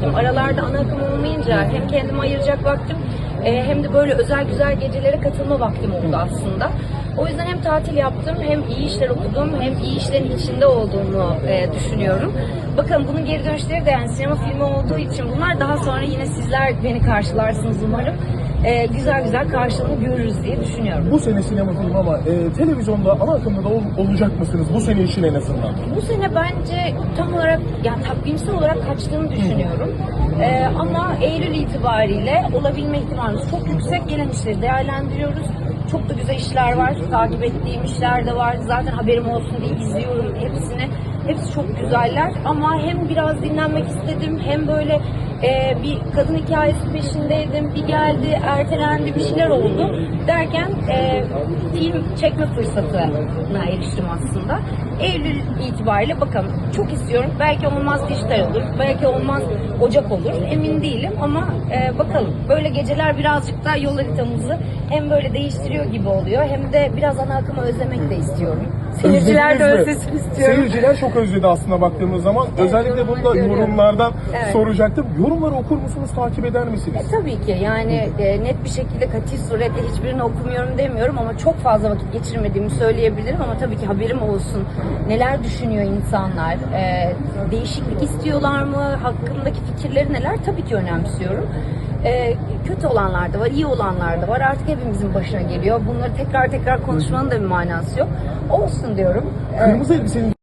yaptım. Aralarda ana akım olmayınca hem kendime ayıracak vaktim e, hem de böyle özel güzel gecelere katılma vaktim oldu aslında. O yüzden hem tatil yaptım hem iyi işler okudum hem iyi işlerin içinde olduğumu e, düşünüyorum. Bakın bunun geri dönüşleri de yani sinema filmi olduğu için bunlar daha sonra yine sizler beni karşılarsınız umarım. E, güzel güzel karşılığını görürüz diye düşünüyorum. Bu sene sinema filmi ama e, televizyonda ana akımda da ol- olacak mısınız bu sene için en azından? Bu sene bence tam olarak yani takvimsel olarak kaçtığını düşünüyorum. Ee, ama Eylül itibariyle olabilme ihtimalimiz çok yüksek. Gelen işleri değerlendiriyoruz. Çok da güzel işler var. Takip ettiğim işler de var. Zaten haberim olsun diye izliyorum hepsini. Hepsi çok güzeller ama hem biraz dinlenmek istedim hem böyle e, bir kadın hikayesi peşindeydim. Bir geldi, ertelendi, bir şeyler oldu. Derken e, film çekme fırsatına eriştim aslında. Eylül itibariyle bakalım. Çok istiyorum. Belki olmaz dijital olur. Belki olmaz Ocak olur. Emin değilim ama e, bakalım. Böyle geceler birazcık daha yol haritamızı hem böyle değiştiriyor gibi oluyor hem de biraz ana akımı özlemek de istiyorum. Seyirciler de Özlediniz mi? özlesin istiyorum. Seyirciler çok özledi aslında baktığımız zaman. Özellikle bunu da görüyorum. yorumlardan Evet. soracaktım. Yorumları okur musunuz, takip eder misiniz? E, tabii ki yani e, net bir şekilde kati suretle hiçbirini okumuyorum demiyorum ama çok fazla vakit geçirmediğimi söyleyebilirim ama tabii ki haberim olsun. Neler düşünüyor insanlar? E, değişiklik istiyorlar mı? Hakkındaki fikirleri neler? Tabii ki önemsiyorum. E, kötü olanlar da var, iyi olanlar da var. Artık hepimizin başına geliyor. Bunları tekrar tekrar konuşmanın da bir manası yok. Olsun diyorum. E, Kırmızı elbisenin